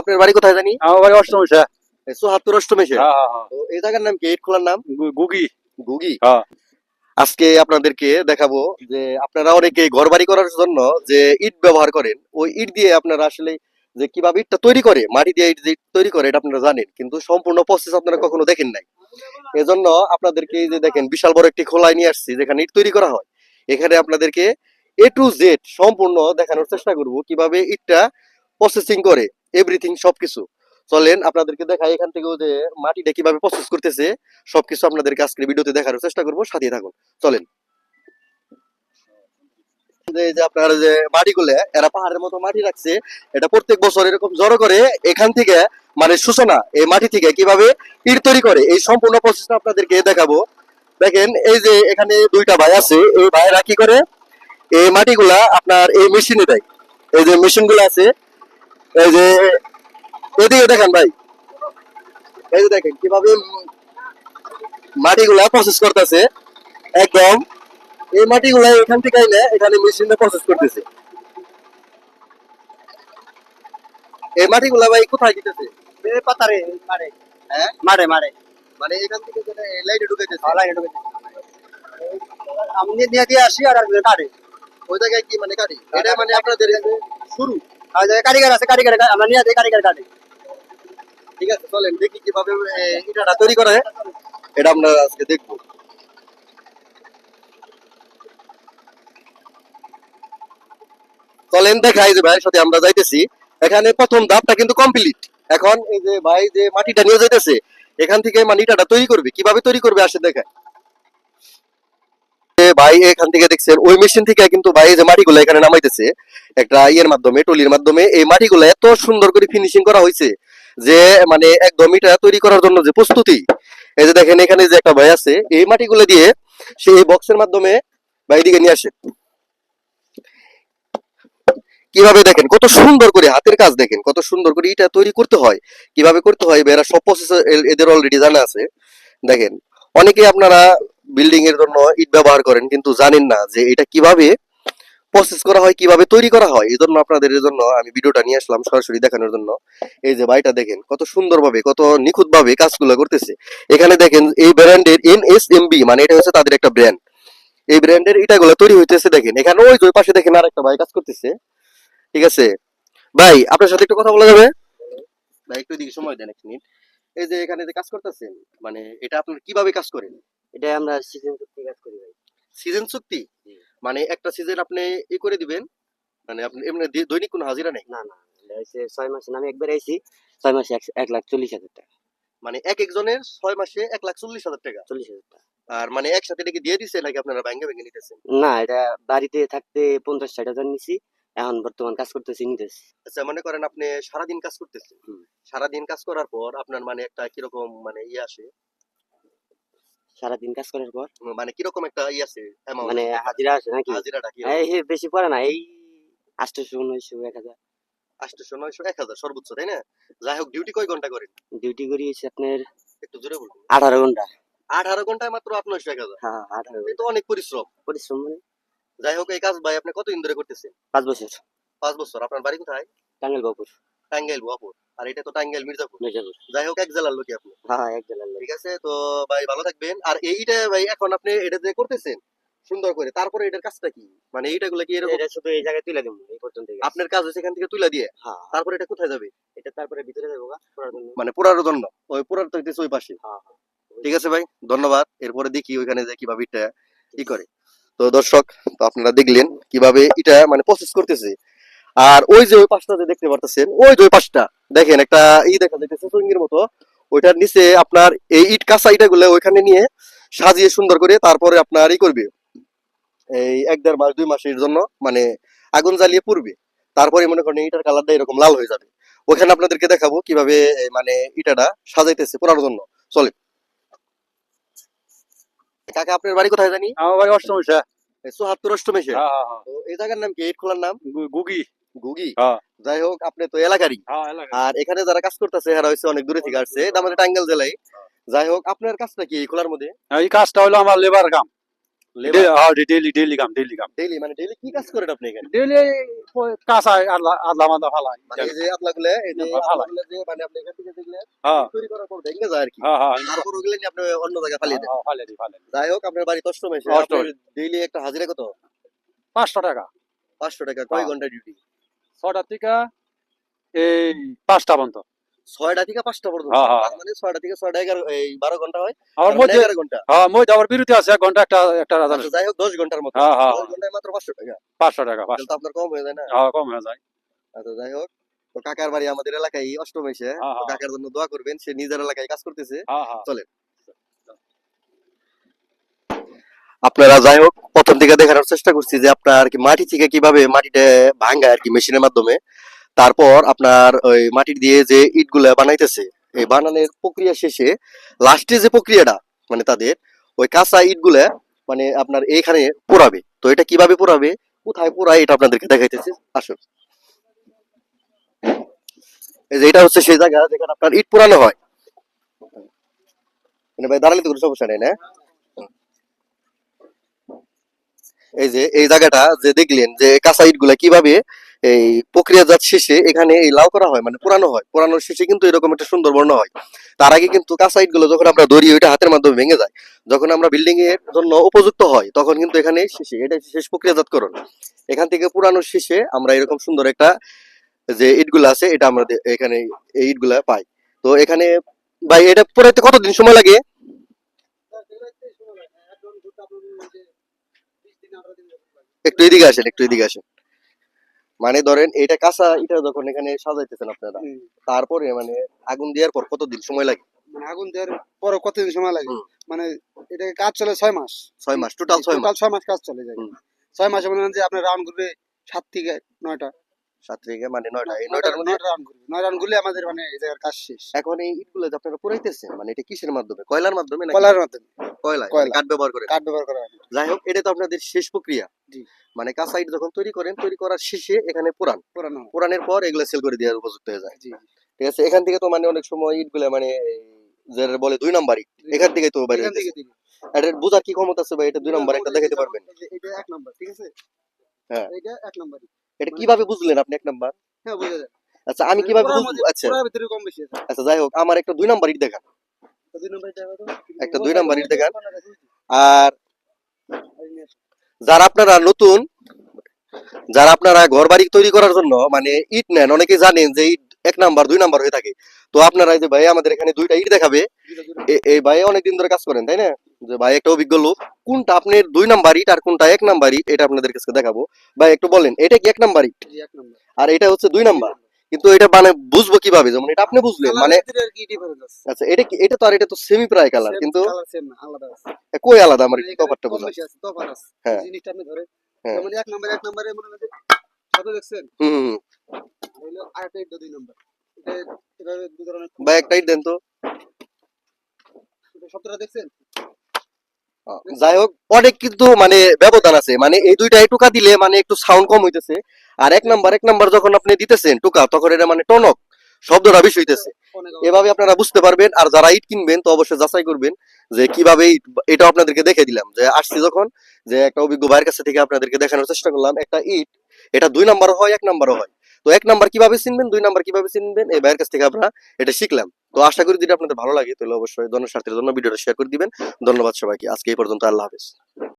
আপনার বাড়ি কোথায় জানি? আমার বাড়ি অষ্টমশা সোহাত্তর অষ্টমেশে তো এই জায়গার নাম কি? ইট খোলার নাম? গুগি। গুগি? হ্যাঁ। আজকে আপনাদেরকে দেখাবো যে আপনারা অনেকে ঘর বাড়ি করার জন্য যে ইট ব্যবহার করেন ওই ইট দিয়ে আপনারা আসলে যে কীভাবে ইটটা তৈরি করে মাটি দিয়ে ইট ইট তৈরি করে এটা আপনারা জানেন। কিন্তু সম্পূর্ণ প্রসেস আপনারা কখনো দেখেন নাই। এজন্য আপনাদেরকে এই যে দেখেন বিশাল বড় একটি খোলায় নিয়ে আসছি যেখানে ইট তৈরি করা হয়। এখানে আপনাদেরকে এ টু জেড সম্পূর্ণ দেখানোর চেষ্টা করব কীভাবে ইটটা প্রসেসিং করে। এভরিথিং সবকিছু। চলেন, আপনাদেরকে দেখাই এখান থেকেও যে মাটিটা কীভাবে প্রসেস করতেছে। সবকিছু আপনাদেরকে আজকের ভিডিওতে দেখানোর চেষ্টা করব সাথে থাকুন। চলেন। আপনার থেকে মানে সূচনা, এই মাটি থেকে কীভাবে তৈরি করে, এই সম্পূর্ণ প্রসেসটা আপনাদেরকে দেখাবো। দেখেন, এই যে এখানে দুইটা ভাই আছে, এই ভাইরা কি করে, এই মাটিগুলা আপনার এই মেশিনে দেয়। এই যে মেশিনগুলো আছে এই যে এদিকে দেখেন ভাই। এই যে দেখেন কীভাবে মাটিগুলা প্রসেস করতেছে। একদম এই মাটিগুলা এখান থেকে এনে এখানে মেশিনে প্রসেস করতেছে। এই মাটিগুলা ভাই কোথায় দিতেছে? পাতারে মারে। হ্যাঁ? মারে মারে। মানে এখান থেকে লাইটে ঢুকাইতেছে। লাইনে ঢুকে আমি নিয়ে দিয়ে আসি আর কাটে। ওই জায়গায় কি মানে কাটি? এটা মানে আপনাদের শুরু? কারিগর আছে, কারিগর আমরা নিয়ে কারিগর ঠিক আছে, চলেন, দেখি কীভাবে ইটাটা তৈরি করা হয় এটা আমরা আজকে চলেন দেখাই যে ভাইয়ের সাথে আমরা যাইতেছি। এখানে প্রথম ধাপটা কিন্তু কমপ্লিট এখন এই যে ভাই যে মাটিটা নিয়ে যাইতেছে, এখান থেকে মানে ইটাটা তৈরি করবে। কীভাবে তৈরি করবে আসে দেখায় এ ভাই এখান থেকে দেখছেন, ওই মেশিন থেকে কিন্তু ভাই যে মাটিগুলো এখানে নামাইতেছে, একটা ইয়ের মাধ্যমে, টলির মাধ্যমে, এই মাটিগুলো এত সুন্দর করে ফিনিশিং করা হয়েছে যে মানে একদম এটা তৈরি করার জন্য যে প্রস্তুতি। এই যে দেখেন এখানে যে একটা ভাই আছে, এই মাটিগুলো দিয়ে সে এই বক্সের মাধ্যমে ভাই দিকে নিয়ে আসে। কীভাবে দেখেন, কত সুন্দর করে হাতের কাজ দেখেন, কত সুন্দর করে এটা তৈরি করতে হয়। কীভাবে করতে হয়, এরা সব প্রসেস এদের অলরেডি জানা আছে। দেখেন অনেকে আপনারা বিল্ডিং এর জন্য ইট ব্যবহার করেন, কিন্তু জানেন না যে এটা কীভাবে প্রসেস করা হয়, কীভাবে তৈরি করা হয়। এই জন্য আপনাদের জন্য আমি ভিডিওটা নিয়ে আসলাম সরাসরি দেখানোর জন্য। এই যে ভাইটা দেখেন, কত সুন্দরভাবে, কত নিখুঁত ভাবে কাজগুলো করতেছে। এখানে দেখেন, এই ব্র্যান্ডের এন এস এম বি মানে এটা হচ্ছে তাদের একটা ব্র্যান্ড এই ব্র্যান্ডের ইটাগুলো তৈরি হইতেছে, দেখেন। এখানে ওই ওই পাশে দেখেন আরেকটা ভাই কাজ করতেছে। ঠিক আছে? ভাই, আপনার সাথে একটু কথা বলা যাবে? ভাই, একটু দিকে সময় দেন, এক মিনিট। এই যে এখানে যে কাজ করতেছেন মানে এটা আপনার কীভাবে কাজ করেন? এটা আমরা সিজন চুক্তি কাজ করি ভাই। সিজন চুক্তি? মানে একটা সিজন আপনি ই করে দিবেন? মানে আপনি এমনি দৈনিক কোনো হাজিরা নেই? না না হচ্ছে ছয় মাসে আমি একবার আইছি ছয় মাসে এক- লাখ চল্লিশ হাজার টাকা। মানে এক একজনের ছয় মাসে এক লাখ চল্লিশ হাজার টাকা? চল্লিশ হাজার টাকা। আর মানে একসাথে নাকি দিয়ে দিছে নাকি আপনারা ব্যাংকে ব্যাংকে নিতেছেন? না এটা বাড়িতে থাকতে পঞ্চাশ ষাট হাজার নিছি এখন বর্তমান কাজ করতেছি নিতেছি। আচ্ছা মনে করেন আপনি সারাদিন কাজ করতেছেন। সারাদিন কাজ করার পর আপনার মানে একটা কীরকম মানে ইয়ে আসে? সারাদিন কাজ করার পর। মানে কীরকম একটা ইয়ে আছে মানে হাজিরা আছে নাকি? হাজিরাটা কি এই বেশি পড়ে না এই আটশোশো উনিশশো এক হাজার। আটশো নয়শো এক হাজার সর্বোচ্চ তাই না? যাই হোক ডিউটি কয় ঘণ্টা করেন? ডিউটি করি হচ্ছে আপনার একটু জোরে বলুন। আঠারো ঘণ্টা। আঠারো ঘন্টায় মাত্র আট নয়শো এক হাজার? হ্যাঁ আঠারো তো অনেক পরিশ্রম। পরিশ্রম মানে? যাই হোক এই কাজ ভাই আপনি কতদিন ধরে করতেছেন? পাঁচ বছর। পাঁচ বছর। আপনার বাড়ি কোথায়? টাঙ্গেল বাপুর টাঙ্গাইল বাপুর আর এটা তো টাঙ্গাইল মির্জাপুর। যাই হোক এক জেলার লোকই আপনি। হ্যাঁ হ্যাঁ এক জেলার লোক। ঠিক আছে? তো ভাই ভালো থাকবেন। আর এইটা ভাই এখন আপনি এটা যে করতেছেন সুন্দর করে তারপরে এটার কাজটা কি? মানে এইটা গুলো কি এরকম? এটা শুধু এই জায়গায় তুলে দেবো এই পর্যন্ত আপনার কাজ হচ্ছে এখান থেকে তুলে দিয়ে? হ্যাঁ। তারপরে এটা কোথায় যাবে? এটা তারপরে ভিতরে যাব মানে পুরার জন্য? ওই পুরার তো ওই পাশে। হ্যাঁ হ্যাঁ। ঠিক আছে ভাই ধন্যবাদ। এরপরে দেখি ওইখানে যে কীভাবে এটা ই করে। তো দর্শক তো আপনারা দেখলেন কীভাবে এটা মানে প্রসেস করতেছে। আর ওই যে ওই পাশটা যে দেখতে পারতেছেন ওই যে ওই পাশটা দেখেন একটা ই দেখা যাইতেছে মতো ওইটার নিচে আপনার এই ইট কাঁচা ইটা গুলো ওইখানে নিয়ে সাজিয়ে সুন্দর করে তারপরে আপনার ই করবে। এই এক দেড় মাস দুই মাসের জন্য মানে আগুন জ্বালিয়ে পুড়বে। তারপরে মনে করেন ইটার কালারটা এরকম লাল হয়ে যাবে। ওখানে আপনাদেরকে দেখাবো কীভাবে মানে ইটাটা সাজাইতেছে পোড়ানোর জন্য। চলে কাকা আপনার বাড়ি কোথায় জানি? আমার বাড়ি অষ্টমশা সোহাত্তর অষ্টমেশে তো এই জায়গার নাম কি? ইট খোলার নাম? গুগি গুগি হ্যাঁ। যাই হোক আপনি তো এলাকারই। হ্যাঁ আর এখানে যারা কাজ করতেছে এরা হচ্ছে অনেক দূরে থেকে আসছে। এটা আমাদের টাঙ্গাইল জেলায়। যাই হোক আপনার কাজটা কি এই খোলার মধ্যে? এই কাজটা হলো আমার লেবার কাম। হ্যাঁ ডেইলি ডেইলি কাম ডেইলি কাম। ডেইলি মানে ডেইলি কি কাজ করেন আপনি এখানে? ডেইলি কাঁচা আদলা আদলা মাদা ফালাই। মানে এই যে আপনাগুলো এই যে ভালো। যে মানে আপনি এখান থেকে দেখলে হ্যাঁ। করার পর ভেঙে যায় আর কি। হ্যাঁ হ্যাঁ তারপর ওগুলো নিয়ে আপনি অন্য জায়গায় ফালিয়ে দেন। হ্যাঁ, ফালাই দিই ফালাই যাই হোক আপনার বাড়ি এসে ডেইলি একটা হাজিরা কত? পাঁচশো টাকা। পাঁচশো টাকা কয় হ্যাঁ। ঘণ্টা ডিউটি ছটার থেকে এই পাঁচটা পর্যন্ত। ছয়টা থেকে পাঁচটা পর্যন্ত। তার মানে ছয়টা থেকে ছয়টা এগারো এই বারো ঘণ্টা হয়। আমার মধ্যে এগারো ঘণ্টা। হ্যাঁ মধ্যে আবার বিরতি আছে এক ঘণ্টা একটা একটা যাই হোক দশ ঘণ্টার মতো। হ্যাঁ হ্যাঁ। দশ ঘন্টায় মাত্র পাঁচশো টাকা। পাঁচশো টাকা পাঁচশো। আপনার কম হয়ে যায় না? হ্যাঁ কম হয়ে যায়। আচ্ছা যাই হোক। তো কাকার বাড়ি আমাদের এলাকায় অষ্টম এসে। কাকার জন্য দোয়া করবেন সে নিজের এলাকায় কাজ করতেছে। হ্যাঁ হ্যাঁ আপনারা যাই হোক, প্রথম থেকে দেখানোর চেষ্টা করছি যে আপনার আর কি মাটি থেকে কীভাবে মাটিটা ভাঙায় আর কি মেশিনের মাধ্যমে। তারপর আপনার ওই মাটি দিয়ে যে ইটগুলা বানাইতেছে, এই বানানোর প্রক্রিয়া শেষে লাস্টে যে প্রক্রিয়াটা মানে তাদের, ওই কাঁচা ইটগুলা মানে আপনার এইখানে পোড়াবে। তো এটা কীভাবে পোড়াবে? কোথায় পোড়ায় এটা আপনাদেরকে দেখাইতেছি। আসুন। এই যে এটা হচ্ছে সেই জায়গা যেখানে আপনার ইট পোড়ানো হয়। মানে ভাই দাঁড়ালে তো কোনো সমস্যা নেই, না? এই যে, এই জায়গাটা যে দেখলেন যে কাঁচা ইটগুলা কীভাবে এই প্রক্রিয়াজাত শেষে এখানে এই লাউ করা হয় মানে পুরানো হয়। পুরানোর শেষে কিন্তু এরকম একটা সুন্দর বর্ণ হয়। তার আগে কিন্তু কাঁচা ইটগুলো যখন আমরা ধরি, ওইটা হাতের মাধ্যমে ভেঙে যায়। যখন আমরা বিল্ডিং এর জন্য উপযুক্ত হয়, তখন কিন্তু এখানে শেষে, এটা শেষ প্রক্রিয়াজাতকরণ। এখান থেকে পুরানোর শেষে আমরা এরকম সুন্দর একটা যে ইটগুলা আছে, এটা আমরা এখানে এই ইটগুলা পাই। তো এখানে ভাই, এটা পুরাইতে কতদিন সময় লাগে? একটু এদিকে আসেন একটু এদিকে আসেন। মানে ধরেন এটা কাঁচা এটা যখন এখানে সাজাইতেছেন আপনারা তারপরে মানে আগুন দেওয়ার পর কতদিন সময় লাগে? মানে আগুন দেওয়ার পর কতদিন সময় লাগে? মানে এটাকে কাজ চলে ছয় মাস। ছয় মাস টোটাল ছয় মাস। ছয় মাস কাজ চলে যায়। ছয় মাসে মনে যে আপনার রাউন্ড করবে সাত থেকে নয়টা সাত থেকে মানে নয়টা এই নয়টার মধ্যে নয় ঘুরলে আমাদের মানে এই জায়গার কাজ শেষ। এখন এই ইটগুলো যে আপনারা পুরাইতেছেন মানে এটা কিসের মাধ্যমে? কয়লার মাধ্যমে না কলার মাধ্যমে। কয়লা কয়লা। কাঠ ব্যবহার করে। কাঠ ব্যবহার করা যাই হোক এটা তো আপনাদের শেষ প্রক্রিয়া। মানে কাঁচা ইট যখন তৈরি করেন তৈরি করার শেষে এখানে পুরান। পুরানের পর এগুলো সেল করে দেওয়ার উপযুক্ত হয়ে যায়। ঠিক আছে এখান থেকে তো মানে অনেক সময় ইট ইটগুলো মানে বলে দুই নাম্বার ইট এখান থেকে তো বাইরে। এটা বোঝার কি ক্ষমতা আছে ভাই? এটা দুই নাম্বার একটা দেখাতে পারবেন। এটা এক নাম্বার ঠিক আছে? হ্যাঁ। এটা এক নাম্বার এটা কীভাবে বুঝলেন আপনি এক নাম্বার? হ্যাঁ বোঝা যায়। আচ্ছা আমি কীভাবে পুরার বুঝব আচ্ছা। ভিতরে কম বেশি আছে। আচ্ছা যাই হোক আমার একটা দুই নাম্বার ইট দেখান? একটা দুই নাম্বার ইট দেখান। আর আর যারা আপনারা নতুন যারা আপনারা ঘর বাড়ি তৈরি করার জন্য মানে ইট নেন অনেকে জানেন যে ইট এক নাম্বার দুই নাম্বার হয়ে থাকে। তো আপনারা এই যে ভাই আমাদের এখানে দুইটা ইট দেখাবে এই ভাই অনেকদিন ধরে কাজ করেন তাই না যে ভাই একটা অভিজ্ঞ লোক কোনটা আপনার দুই নাম্বার ইট আর কোনটা এক নাম্বার ইট এটা আপনাদের কাছে দেখাবো ভাই একটু বলেন এটা কি এক নাম্বার ইট আর এটা হচ্ছে দুই নাম্বার কিন্তু এটা মানে বুঝব কীভাবে যেমন এটা আপনি বুঝলেন মানে আর কি? আচ্ছা এটা কি এটা তো আর এটা তো সেমি প্রায় কালার কিন্তু। কই আলাদা আমার তফাৎটা কম বোঝা হ্যাঁ। জিনিসটা আপনি ধরেন। হ্যাঁ। যেমন এক নাম্বার এক নাম্বারে মনে করেন যে কত দেখছেন হুম হুম, আরেকটা এটা দুই নাম্বার ভাই একটা ইট দেন তো। এটা দেখছেন? যাই হোক অনেক কিন্তু মানে ব্যবধান আছে। মানে এই দুইটা টুকা দিলে মানে একটু সাউন্ড কম হইতেছে। আর এক নাম্বার এক নাম্বার যখন আপনি দিতেছেন টুকা তখন এটা মানে টনক শব্দটা বেশি হইতেছে। এভাবে আপনারা বুঝতে পারবেন আর যারা ইট কিনবেন তো অবশ্যই যাচাই করবেন যে কীভাবে ইট এটা আপনাদেরকে দেখে দিলাম। যে আসছি যখন যে একটা অভিজ্ঞ ভাইয়ের কাছে থেকে আপনাদেরকে দেখানোর চেষ্টা করলাম একটা ইট এটা দুই নাম্বার হয় এক নাম্বারও হয়। তো এক নাম্বার কীভাবে চিনবেন, দুই নাম্বার কীভাবে চিনবেন, এই ভাইয়ের কাছ থেকে আমরা এটা শিখলাম। তো আশা করি যদি আপনাদের ভালো লাগে, তাহলে অবশ্যই জনস্বার্থের জন্য ভিডিওটা শেয়ার করে দিবেন। ধন্যবাদ সবাইকে, আজকে এই পর্যন্ত আল্লাহ হাফেজ।